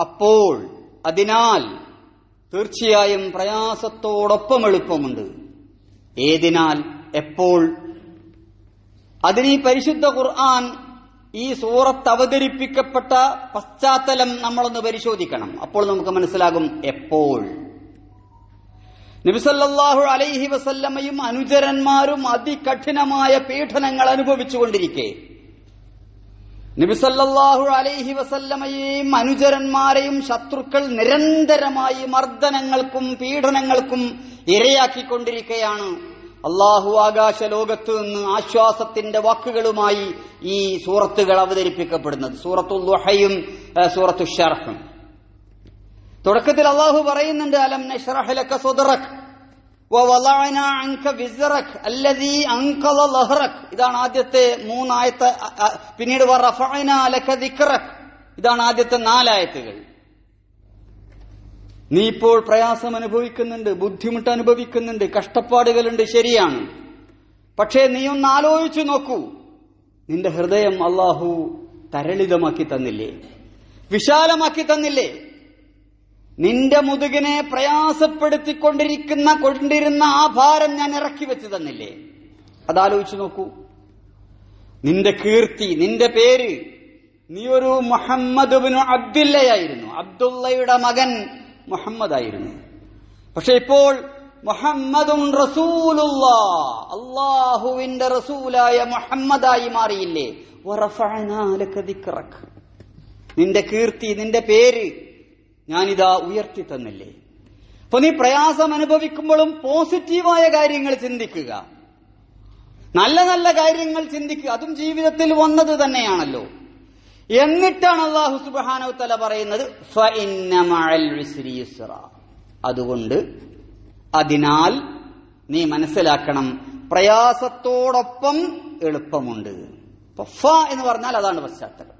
അപ്പോൾ അതിനാൽ തീർച്ചയായും പ്രയാസത്തോടൊപ്പം എളുപ്പമുണ്ട്. ഏതിനാൽ? എപ്പോൾ? അതിന് ഈ പരിശുദ്ധ ഖുർആൻ ഈ സൂറത്ത് അവതരിപ്പിക്കപ്പെട്ട പശ്ചാത്തലം നമ്മളൊന്ന് പരിശോധിക്കണം. അപ്പോൾ നമുക്ക് മനസ്സിലാകും എപ്പോൾ. നബിസല്ലാഹു അലൈഹി വസല്ലമയും അനുചരന്മാരും അതികഠിനമായ പീഡനങ്ങൾ അനുഭവിച്ചുകൊണ്ടിരിക്കെ. നബിസല്ലാഹു അലൈഹി വസല്ലമയെയും അനുചരന്മാരെയും ശത്രുക്കൾ നിരന്തരമായി മർദ്ദനങ്ങൾക്കും പീഡനങ്ങൾക്കും ഇരയാക്കിക്കൊണ്ടിരിക്കുകയാണ് അള്ളാഹു ആകാശ ലോകത്ത് നിന്ന് ആശ്വാസത്തിന്റെ വാക്കുകളുമായി ഈ സൂറത്തുകൾ അവതരിപ്പിക്കപ്പെടുന്നത്. സൂറത്തു ലുഹയും സൂറത്തു ഷർഹും തുടക്കത്തിൽ അള്ളാഹു പറയുന്നുണ്ട് അലം നെഷറഹലക്ക ലക സദ്റക്? ഇതാണ് ആദ്യത്തെ മൂന്നായത്ത് പിന്നീട് ഇതാണ് ആദ്യത്തെ നാലായത്തുകൾ. നീ ഇപ്പോൾ പ്രയാസം അനുഭവിക്കുന്നുണ്ട് ബുദ്ധിമുട്ട് അനുഭവിക്കുന്നുണ്ട് കഷ്ടപ്പാടുകളുണ്ട് ശരിയാണ്. പക്ഷേ നീ ഒന്ന് ആലോചിച്ചു നോക്കൂ. നിന്റെ ഹൃദയം അള്ളാഹു തരളിതമാക്കി തന്നില്ലേ? വിശാലമാക്കി തന്നില്ലേ? നിന്റെ മുതുകിനെ പ്രയാസപ്പെടുത്തിക്കൊണ്ടിരിക്കുന്ന കൊണ്ടിരുന്ന ആ ഭാരം ഞാൻ ഇറക്കി വെച്ച് തന്നില്ലേ? അതാലോചിച്ചു നോക്കൂ. നിന്റെ കീർത്തി നിന്റെ പേര് നീ ഒരു മുഹമ്മദ് അബ്ദുല്ലയായിരുന്നു. അബ്ദുള്ളയുടെ മകൻ മുഹമ്മദ് ആയിരുന്നു പക്ഷെ ഇപ്പോൾ മുഹമ്മദും റസൂലുള്ള അള്ളാഹുവിന്റെ റസൂലായ മുഹമ്മദായി മാറിയില്ലേ. നിന്റെ കീർത്തി നിന്റെ പേര് ഞാനിതാ ഉയർത്തി തന്നില്ലേ അപ്പൊ നീ പ്രയാസം അനുഭവിക്കുമ്പോഴും പോസിറ്റീവായ കാര്യങ്ങൾ ചിന്തിക്കുക. നല്ല നല്ല കാര്യങ്ങൾ ചിന്തിക്കുക. അതും ജീവിതത്തിൽ വന്നത് തന്നെയാണല്ലോ. എന്നിട്ടാണ് അള്ളാഹു സുബാനോ തല പറയുന്നത് "ഫഇന്ന മഅൽ ഉസ്രി അതുകൊണ്ട് അതിനാൽ നീ മനസ്സിലാക്കണം പ്രയാസത്തോടൊപ്പം എളുപ്പമുണ്ട്. ഫ എന്ന് പറഞ്ഞാൽ അതാണ് പശ്ചാത്തലം.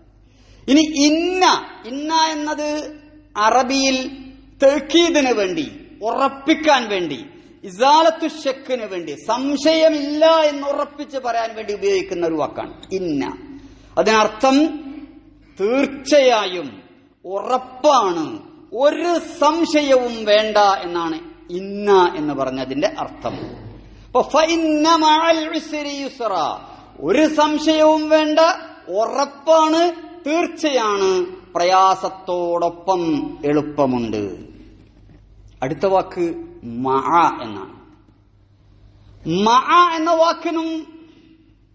ഇനി ഇന്ന ഇന്ന എന്നത് അറബിയിൽ തെക്കീദിന് വേണ്ടി ഉറപ്പിക്കാൻ വേണ്ടി ഇസാലത്തു ഷെക്കിന് വേണ്ടി സംശയമില്ല എന്ന് ഉറപ്പിച്ച് പറയാൻ വേണ്ടി ഉപയോഗിക്കുന്ന ഒരു വാക്കാണ് ഇന്ന. അതിനർത്ഥം തീർച്ചയായും ഉറപ്പാണ്. ഒരു സംശയവും വേണ്ട എന്നാണ് ഇന്ന എന്ന് പറഞ്ഞതിന്റെ അർത്ഥം. ഒരു സംശയവും വേണ്ട ഉറപ്പാണ് തീർച്ചയാണ്. പ്രയാസത്തോടൊപ്പം എളുപ്പമുണ്ട്. അടുത്ത വാക്ക് മഅ എന്നാണ്. മഅ എന്ന വാക്കിനും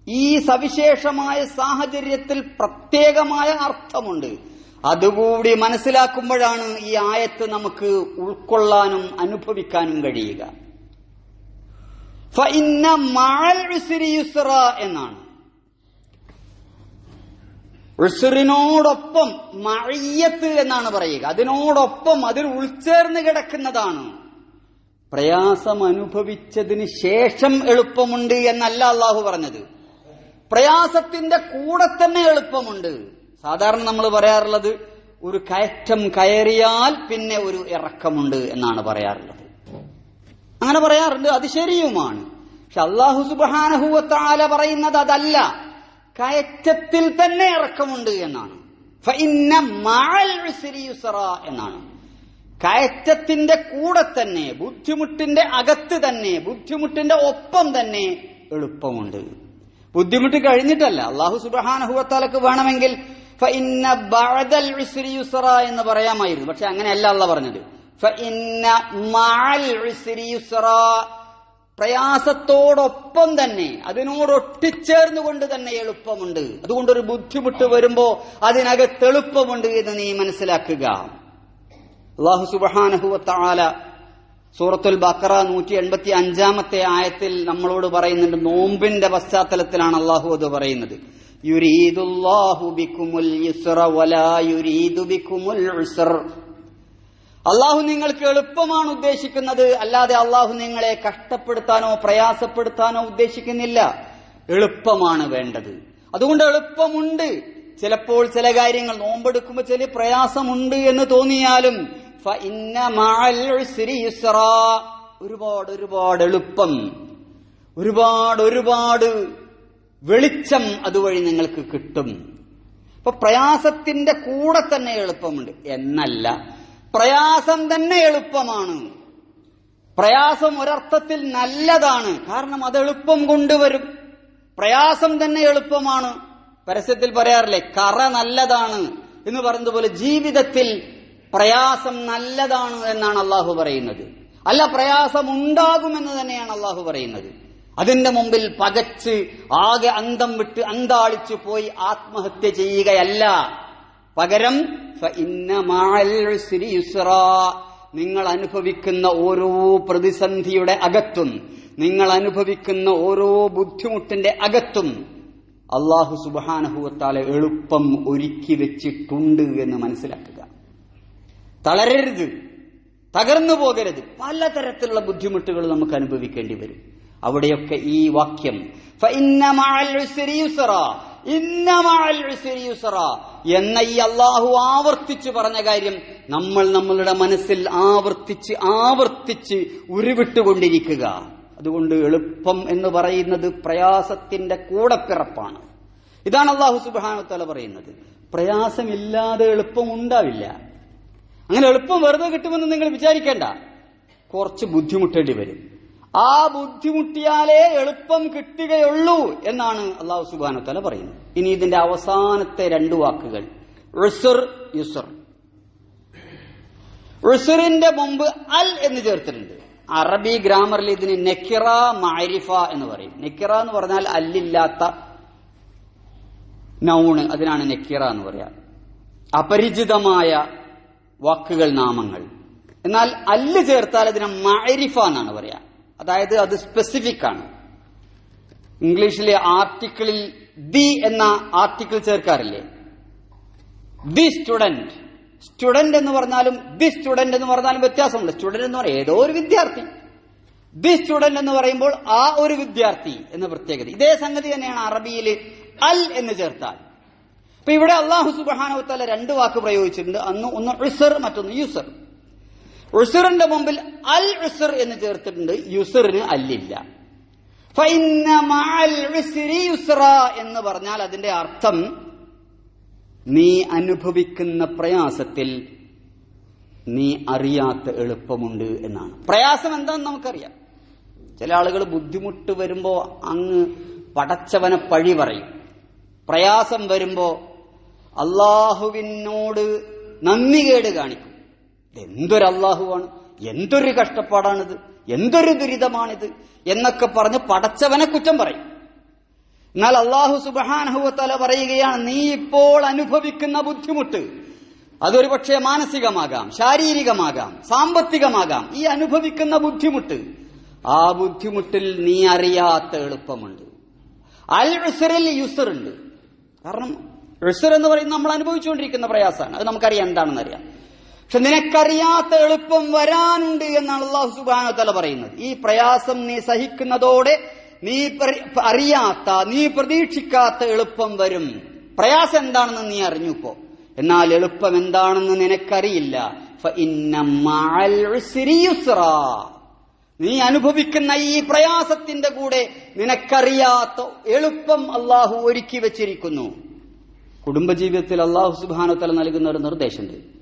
ഈ സവിശേഷമായ സാഹചര്യത്തിൽ പ്രത്യേകമായ അർത്ഥമുണ്ട്. അതുകൂടി മനസ്സിലാക്കുമ്പോഴാണ് ഈ ആയത്ത് നമുക്ക് ഉൾക്കൊള്ളാനും അനുഭവിക്കാനും കഴിയുക. എന്നാണ്. ഉസ്റിനോടൊപ്പം മഴയത്ത് എന്നാണ് പറയുക. അതിനോടൊപ്പം അതിൽ ഉൾച്ചേർന്ന് കിടക്കുന്നതാണ്. പ്രയാസം അനുഭവിച്ചതിന് ശേഷം എളുപ്പമുണ്ട് എന്നല്ല അള്ളാഹു പറഞ്ഞത്. പ്രയാസത്തിന്റെ കൂടെ തന്നെ എളുപ്പമുണ്ട്. സാധാരണ നമ്മൾ പറയാറുള്ളത് ഒരു കയറ്റം കയറിയാൽ പിന്നെ ഒരു ഇറക്കമുണ്ട് എന്നാണ് പറയാറുള്ളത്. അങ്ങനെ പറയാറുണ്ട് അത് ശരിയുമാണ്. പക്ഷെ അള്ളാഹു സുബാനഹുവത്താല പറയുന്നത് അതല്ല. കയറ്റത്തിൽ തന്നെ ഇറക്കമുണ്ട് എന്നാണ്. എന്നാണ്. കയറ്റത്തിന്റെ കൂടെ തന്നെ ബുദ്ധിമുട്ടിന്റെ അകത്ത് തന്നെ ബുദ്ധിമുട്ടിന്റെ ഒപ്പം തന്നെ എളുപ്പമുണ്ട്. ബുദ്ധിമുട്ട് കഴിഞ്ഞിട്ടല്ല. അള്ളാഹു സുബാനഹുവത്താലക്ക് വേണമെങ്കിൽ എന്ന് പറയാമായിരുന്നു. പക്ഷെ അങ്ങനെയല്ല അല്ല പറഞ്ഞത്. പ്രയാസത്തോടൊപ്പം തന്നെ അതിനോട് ഒട്ടിച്ചേർന്നുകൊണ്ട് തന്നെ എളുപ്പമുണ്ട്. അതുകൊണ്ടൊരു ബുദ്ധിമുട്ട് വരുമ്പോ അതിനകത്ത് എളുപ്പമുണ്ട് എന്ന് നീ മനസ്സിലാക്കുക. അള്ളാഹു സുബാനഹുവത്താല സൂറത്തുൽ ബക്കറ നൂറ്റി എൺപത്തി അഞ്ചാമത്തെ ആയത്തിൽ നമ്മളോട് പറയുന്നുണ്ട് നോമ്പിന്റെ പശ്ചാത്തലത്തിലാണ് അള്ളാഹു അത് പറയുന്നത്. യുരീദുല്ലാഹു ബിക്കുമുൽ യുസ്റ വലാ യുരീദു ബിക്കുമുൽ അള്ളാഹു നിങ്ങൾക്ക് എളുപ്പമാണ് ഉദ്ദേശിക്കുന്നത്. അല്ലാതെ അള്ളാഹു നിങ്ങളെ കഷ്ടപ്പെടുത്താനോ പ്രയാസപ്പെടുത്താനോ ഉദ്ദേശിക്കുന്നില്ല. എളുപ്പമാണ് വേണ്ടത്. അതുകൊണ്ട് എളുപ്പമുണ്ട്. ചിലപ്പോൾ ചില കാര്യങ്ങൾ നോമ്പെടുക്കുമ്പോൾ ചില പ്രയാസമുണ്ട് എന്ന് തോന്നിയാലും. ഒരുപാട് ഒരുപാട് എളുപ്പം. ഒരുപാട് ഒരുപാട് വെളിച്ചം അതുവഴി നിങ്ങൾക്ക് കിട്ടും. അപ്പൊ പ്രയാസത്തിന്റെ കൂടെ തന്നെ എളുപ്പമുണ്ട്. എന്നല്ല. പ്രയാസം തന്നെ എളുപ്പമാണ്. പ്രയാസം ഒരർത്ഥത്തിൽ നല്ലതാണ്. കാരണം അത് എളുപ്പം കൊണ്ടുവരും. പ്രയാസം തന്നെ എളുപ്പമാണ്. പരസ്യത്തിൽ പറയാറില്ലേ കറ നല്ലതാണ് എന്ന് പറഞ്ഞതുപോലെ ജീവിതത്തിൽ പ്രയാസം നല്ലതാണ് എന്നാണ് അള്ളാഹു പറയുന്നത്. അല്ല പ്രയാസം ഉണ്ടാകുമെന്ന് തന്നെയാണ് അള്ളാഹു പറയുന്നത്. അതിന്റെ മുമ്പിൽ പകച്ച് ആകെ അന്തം വിട്ട് അന്താളിച്ചു പോയി ആത്മഹത്യ ചെയ്യുകയല്ല. പകരം. നിങ്ങൾ അനുഭവിക്കുന്ന ഓരോ പ്രതിസന്ധിയുടെ അകത്തും നിങ്ങൾ അനുഭവിക്കുന്ന ഓരോ ബുദ്ധിമുട്ടിന്റെ അകത്തും അള്ളാഹു സുബാനഹുവത്താലെ എളുപ്പം ഒരുക്കി വെച്ചിട്ടുണ്ട് എന്ന് മനസ്സിലാക്കുക. തളരരുത് തകർന്നു പോകരുത്. പലതരത്തിലുള്ള ബുദ്ധിമുട്ടുകൾ നമുക്ക് അനുഭവിക്കേണ്ടി വരും. അവിടെയൊക്കെ ഈ വാക്യം എന്ന ഈ അള്ളാഹു ആവർത്തിച്ച് പറഞ്ഞ കാര്യം നമ്മൾ നമ്മളുടെ മനസ്സിൽ ആവർത്തിച്ച് ആവർത്തിച്ച് ഉരുവിട്ടുകൊണ്ടിരിക്കുക. അതുകൊണ്ട് എളുപ്പം എന്ന് പറയുന്നത് പ്രയാസത്തിന്റെ കൂടപ്പിറപ്പാണ്. ഇതാണ് അള്ളാഹു സുബാനത്തല പറയുന്നത്. പ്രയാസമില്ലാതെ എളുപ്പം ഉണ്ടാവില്ല. അങ്ങനെ എളുപ്പം വെറുതെ കിട്ടുമെന്ന് നിങ്ങൾ വിചാരിക്കേണ്ട. കുറച്ച് ബുദ്ധിമുട്ടേണ്ടി വരും. ആ ബുദ്ധിമുട്ടിയാലേ എളുപ്പം കിട്ടുകയുള്ളൂ എന്നാണ് അള്ളാഹു സുബാനത്തല പറയുന്നത്. ഇനി ഇതിന്റെ അവസാനത്തെ രണ്ടു വാക്കുകൾ. ഉസുർ യുസുർ. ഉസുറിന്റെ മുമ്പ് അൽ എന്ന് ചേർത്തിട്ടുണ്ട്. അറബി ഗ്രാമറിൽ ഇതിന് നെക്കിറ മാരിഫ എന്ന് പറയും. നെക്കിറ എന്ന് പറഞ്ഞാൽ അല്ലില്ലാത്ത നൗണ് അതിനാണ് നെക്കിറ എന്ന് പറയാ. അപരിചിതമായ വാക്കുകൾ നാമങ്ങൾ. എന്നാൽ അല്ല് ചേർത്താൽ അതിനെ മാരിഫ എന്നാണ് പറയാ. അതായത് അത് സ്പെസിഫിക് ആണ്. ഇംഗ്ലീഷിലെ ആർട്ടിക്കിളിൽ ദി എന്ന ആർട്ടിക്കിൾ ചേർക്കാറില്ലേ? ദി സ്റ്റുഡന്റ് സ്റ്റുഡന്റ് എന്ന് പറഞ്ഞാലും ദി സ്റ്റുഡന്റ് എന്ന് പറഞ്ഞാലും വ്യത്യാസമുണ്ട്. സ്റ്റുഡന്റ് എന്ന് പറയുന്നത് ഏതോ ഒരു വിദ്യാർത്ഥി. ദി സ്റ്റുഡന്റ് എന്ന് പറയുമ്പോൾ ആ ഒരു വിദ്യാർത്ഥി എന്ന പ്രത്യേകത. ഇതേ സംഗതി തന്നെയാണ് അറബിയിൽ അൽ എന്ന് ചേർത്താൽ. ഇപ്പൊ ഇവിടെ അള്ളാഹു സുബാനവത്തല രണ്ട് വാക്ക് പ്രയോഗിച്ചിട്ടുണ്ട്. അന്ന് ഒന്ന് ഉസർ മറ്റൊന്ന് യുസർ. ഉസറിന്റെ മുമ്പിൽ അൽ ഉസർ എന്ന് ചേർത്തിട്ടുണ്ട്. യുസുറിന് അല്ലില്ല. എന്ന് പറഞ്ഞാൽ അതിന്റെ അർത്ഥം നീ അനുഭവിക്കുന്ന പ്രയാസത്തിൽ നീ അറിയാത്ത എളുപ്പമുണ്ട് എന്നാണ്. പ്രയാസം എന്താണെന്ന് നമുക്കറിയാം. ചില ആളുകൾ ബുദ്ധിമുട്ട് വരുമ്പോ അങ്ങ് പടച്ചവനെ പഴി പറയും. പ്രയാസം വരുമ്പോ അള്ളാഹുവിനോട് നന്ദി കേട് കാണിക്കും. എന്തൊരു അള്ളാഹുവാണ് എന്തൊരു കഷ്ടപ്പാടാണിത്? എന്തൊരു ദുരിതമാണിത്? എന്നൊക്കെ പറഞ്ഞ് പടച്ചവനെ കുറ്റം പറയും. എന്നാൽ അള്ളാഹു സുബാനഹുവത്തല പറയുകയാണ് നീ ഇപ്പോൾ അനുഭവിക്കുന്ന ബുദ്ധിമുട്ട് അതൊരു പക്ഷേ മാനസികമാകാം ശാരീരികമാകാം സാമ്പത്തികമാകാം. ഈ അനുഭവിക്കുന്ന ബുദ്ധിമുട്ട് ആ ബുദ്ധിമുട്ടിൽ നീ അറിയാത്ത എളുപ്പമുണ്ട്. അൽ ഉസറിൽ കാരണം ഉസർ എന്ന് പറയുന്നത് നമ്മൾ അനുഭവിച്ചുകൊണ്ടിരിക്കുന്ന പ്രയാസമാണ്. അത് നമുക്കറിയാം എന്താണെന്ന് അറിയാം പക്ഷെ നിനക്കറിയാത്ത എളുപ്പം വരാനുണ്ട് എന്നാണ് അള്ളാഹു സുബാന പറയുന്നത്. ഈ പ്രയാസം നീ സഹിക്കുന്നതോടെ നീ അറിയാത്ത നീ പ്രതീക്ഷിക്കാത്ത എളുപ്പം വരും. പ്രയാസം എന്താണെന്ന് നീ അറിഞ്ഞുപ്പോ എന്നാൽ എളുപ്പം എന്താണെന്ന് നിനക്കറിയില്ല. നീ അനുഭവിക്കുന്ന ഈ പ്രയാസത്തിന്റെ കൂടെ നിനക്കറിയാത്ത എളുപ്പം അള്ളാഹു ഒരുക്കി വെച്ചിരിക്കുന്നു. കുടുംബജീവിതത്തിൽ അള്ളാഹു സുബാനോത്തല നൽകുന്ന ഒരു നിർദ്ദേശമുണ്ട്.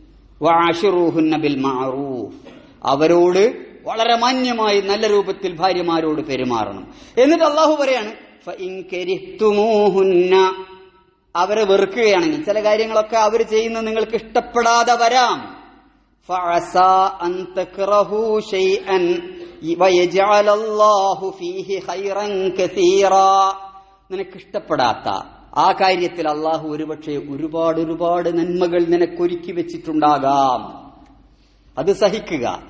ബിൽ മാറൂഫ് അവരോട് വളരെ മാന്യമായി നല്ല രൂപത്തിൽ ഭാര്യമാരോട് പെരുമാറണം. എന്നിട്ട് അള്ളാഹു പറയാണ് അവരെ വെറുക്കുകയാണെങ്കിൽ ചില കാര്യങ്ങളൊക്കെ അവർ ചെയ്യുന്നത് നിങ്ങൾക്ക് ഇഷ്ടപ്പെടാതെ വരാം. നിനക്ക് ഇഷ്ടപ്പെടാത്ത ആ കാര്യത്തിൽ അള്ളാഹു ഒരുപക്ഷെ ഒരുപാട് ഒരുപാട് നന്മകൾ നിനക്കൊരുക്കി വെച്ചിട്ടുണ്ടാകാം. അത് സഹിക്കുക.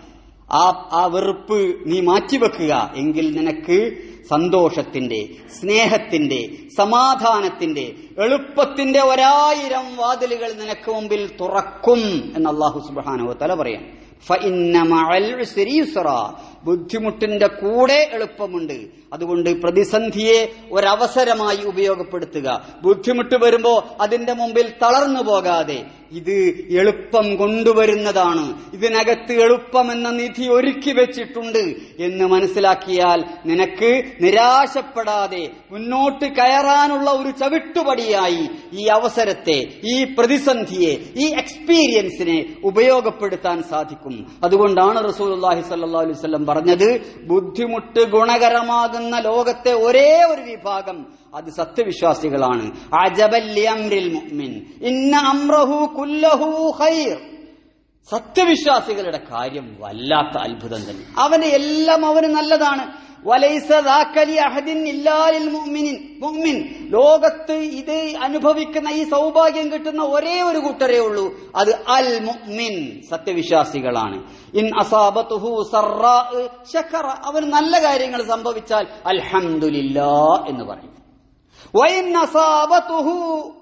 ആ ആ വെറുപ്പ് നീ മാറ്റിവെക്കുക. എങ്കിൽ നിനക്ക് സന്തോഷത്തിന്റെ സ്നേഹത്തിന്റെ സമാധാനത്തിന്റെ എളുപ്പത്തിന്റെ ഒരായിരം വാതിലുകൾ നിനക്ക് മുമ്പിൽ തുറക്കും എന്ന് അള്ളാഹു സുബാനോ തല പറയാം. ബുദ്ധിമുട്ടിന്റെ കൂടെ എളുപ്പമുണ്ട്. അതുകൊണ്ട് പ്രതിസന്ധിയെ ഒരവസരമായി ഉപയോഗപ്പെടുത്തുക. ബുദ്ധിമുട്ട് വരുമ്പോൾ അതിന്റെ മുമ്പിൽ തളർന്നു പോകാതെ ഇത് എളുപ്പം കൊണ്ടുവരുന്നതാണ്. ഇതിനകത്ത് എളുപ്പമെന്ന നിധി ഒരുക്കി വെച്ചിട്ടുണ്ട് എന്ന് മനസ്സിലാക്കിയാൽ നിനക്ക് നിരാശപ്പെടാതെ മുന്നോട്ട് കയറാനുള്ള ഒരു ചവിട്ടുപടിയായി ഈ അവസരത്തെ ഈ പ്രതിസന്ധിയെ ഈ എക്സ്പീരിയൻസിനെ ഉപയോഗപ്പെടുത്താൻ സാധിക്കും. അതുകൊണ്ടാണ് റസൂൽ അള്ളാഹി സല്ലാ വസല്ലം പറഞ്ഞത് ബുദ്ധിമുട്ട് ഗുണകരമാകുന്ന ലോകത്തെ ഒരേ ഒരു വിഭാഗം. അത് സത്യവിശ്വാസികളാണ്. സത്യവിശ്വാസികളുടെ കാര്യം വല്ലാത്ത അത്ഭുതം തന്നെ. അവന് എല്ലാം അവന് നല്ലതാണ്. ലോകത്ത് ഇത് അനുഭവിക്കുന്ന ഈ സൗഭാഗ്യം കിട്ടുന്ന ഒരേ ഒരു കൂട്ടരേ ഉള്ളൂ. അത് അൽ മുഅ്മിൻ. സത്യവിശ്വാസികളാണ്. ഇൻ അസാബത്തുഹു സറാ ശക്കറ. അവന് നല്ല കാര്യങ്ങൾ സംഭവിച്ചാൽ അൽഹംദുലില്ലാ എന്ന് പറയും. വൈൻ അസാബത്തുഹു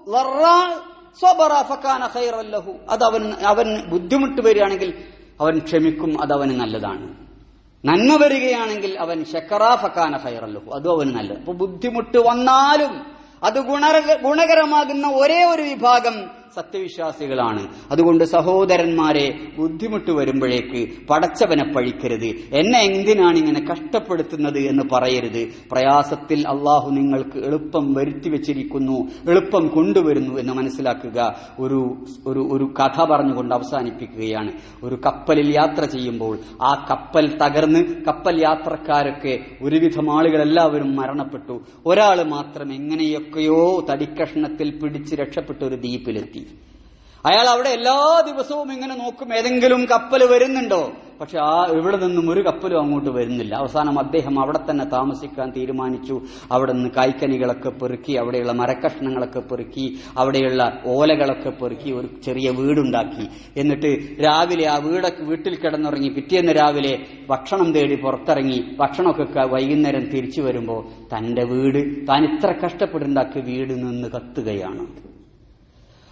അത് അവൻ അവൻ ബുദ്ധിമുട്ട് വരികയാണെങ്കിൽ അവൻ ക്ഷമിക്കും അത് അവന് നല്ലതാണ്. നന്മ വരികയാണെങ്കിൽ അവൻ ഷക്കറാ ഫക്കാന ഫൈറല്ലഹു ലഹു. അതും അവന് നല്ലത്. അപ്പൊ ബുദ്ധിമുട്ട് വന്നാലും അത് ഗുണ ഗുണകരമാകുന്ന ഒരേ ഒരു വിഭാഗം സത്യവിശ്വാസികളാണ്. അതുകൊണ്ട് സഹോദരന്മാരെ ബുദ്ധിമുട്ട് വരുമ്പോഴേക്ക് പടച്ചവനെ പഴിക്കരുത്. എന്നെ എന്തിനാണ് ഇങ്ങനെ കഷ്ടപ്പെടുത്തുന്നത് എന്ന് പറയരുത്. പ്രയാസത്തിൽ അള്ളാഹു നിങ്ങൾക്ക് എളുപ്പം വരുത്തി വെച്ചിരിക്കുന്നു എളുപ്പം കൊണ്ടുവരുന്നു എന്ന് മനസ്സിലാക്കുക. ഒരു ഒരു ഒരു കഥ പറഞ്ഞുകൊണ്ട് അവസാനിപ്പിക്കുകയാണ്. ഒരു കപ്പലിൽ യാത്ര ചെയ്യുമ്പോൾ ആ കപ്പൽ തകർന്ന് കപ്പൽ യാത്രക്കാരൊക്കെ ഒരുവിധം ആളുകളെല്ലാവരും മരണപ്പെട്ടു. ഒരാൾ മാത്രം എങ്ങനെയൊക്കെയോ തടിക്കഷ്ണത്തിൽ പിടിച്ച് രക്ഷപ്പെട്ട ഒരു ദ്വീപിലെത്തി. അയാൾ അവിടെ എല്ലാ ദിവസവും ഇങ്ങനെ നോക്കും ഏതെങ്കിലും കപ്പൽ വരുന്നുണ്ടോ? പക്ഷെ ആ ഇവിടെ നിന്നും ഒരു കപ്പലും അങ്ങോട്ട് വരുന്നില്ല. അവസാനം അദ്ദേഹം അവിടെ തന്നെ താമസിക്കാൻ തീരുമാനിച്ചു. അവിടെ നിന്ന് കായ്ക്കനികളൊക്കെ പെറുക്കി അവിടെയുള്ള മരക്കഷ്ണങ്ങളൊക്കെ പെറുക്കി അവിടെയുള്ള ഓലകളൊക്കെ പെറുക്കി ഒരു ചെറിയ വീടുണ്ടാക്കി. എന്നിട്ട് രാവിലെ ആ വീടൊക്കെ വീട്ടിൽ കിടന്നുറങ്ങി. പിറ്റേന്ന് രാവിലെ ഭക്ഷണം തേടി പുറത്തിറങ്ങി. ഭക്ഷണമൊക്കെ വൈകുന്നേരം തിരിച്ചു വരുമ്പോൾ തന്റെ വീട് താൻ ഇത്ര കഷ്ടപ്പെട്ടുണ്ടാക്കിയ വീട് നിന്ന് കത്തുകയാണ്.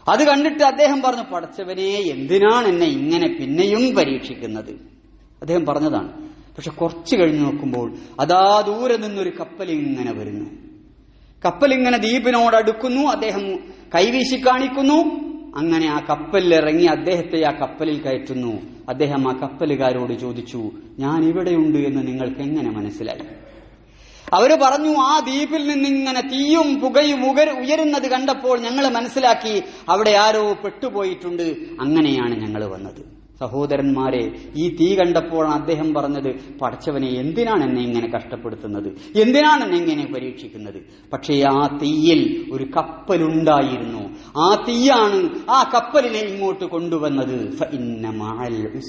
അത് കണ്ടിട്ട് അദ്ദേഹം പറഞ്ഞു പടച്ചവനെ എന്തിനാണ് എന്നെ ഇങ്ങനെ പിന്നെയും പരീക്ഷിക്കുന്നത്? അദ്ദേഹം പറഞ്ഞതാണ്. പക്ഷെ കുറച്ചു കഴിഞ്ഞു നോക്കുമ്പോൾ അതാ ദൂരെ നിന്നൊരു കപ്പൽ ഇങ്ങനെ വരുന്നു. കപ്പൽ ഇങ്ങനെ ദ്വീപിനോട് അടുക്കുന്നു അദ്ദേഹം കൈവീശി കാണിക്കുന്നു. അങ്ങനെ ആ കപ്പലിൽ ഇറങ്ങി അദ്ദേഹത്തെ ആ കപ്പലിൽ കയറ്റുന്നു. അദ്ദേഹം ആ കപ്പലുകാരോട് ചോദിച്ചു ഞാൻ ഇവിടെയുണ്ട് എന്ന് നിങ്ങൾക്ക് എങ്ങനെ മനസ്സിലായി? അവർ പറഞ്ഞു ആ ദ്വീപിൽ നിന്നിങ്ങനെ തീയും പുകയും ഉക ഉയരുന്നത് കണ്ടപ്പോൾ ഞങ്ങൾ മനസ്സിലാക്കി അവിടെ ആരോ പെട്ടുപോയിട്ടുണ്ട്. അങ്ങനെയാണ് ഞങ്ങൾ വന്നത്. സഹോദരന്മാരെ ഈ തീ കണ്ടപ്പോഴാണ് അദ്ദേഹം പറഞ്ഞത് പഠിച്ചവനെ എന്തിനാണ് എന്നെ ഇങ്ങനെ കഷ്ടപ്പെടുത്തുന്നത്? എന്തിനാണ് എന്നെ ഇങ്ങനെ പരീക്ഷിക്കുന്നത്? പക്ഷേ ആ തീയിൽ ഒരു കപ്പലുണ്ടായിരുന്നു. ആ തീയാണ് ആ കപ്പലിനെ ഇങ്ങോട്ട് കൊണ്ടുവന്നത്. ഇന്നമാൽ.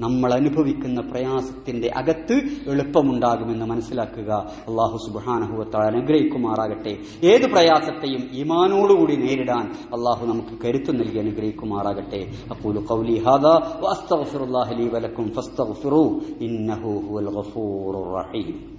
നമ്മൾ അനുഭവിക്കുന്ന പ്രയാസത്തിന്റെ അകത്ത് എളുപ്പമുണ്ടാകുമെന്ന് മനസ്സിലാക്കുക. അള്ളാഹു സുബാനഹുവത്താൽ അനുഗ്രഹിക്കുമാറാകട്ടെ. ഏത് പ്രയാസത്തെയും ഈമാനോടുകൂടി നേരിടാൻ അള്ളാഹു നമുക്ക് കരുത്ത് നൽകി അനുഗ്രഹിക്കുമാറാകട്ടെ. അപ്പോൾ ലീ ഇന്നഹു ഹുവൽ റഹീം.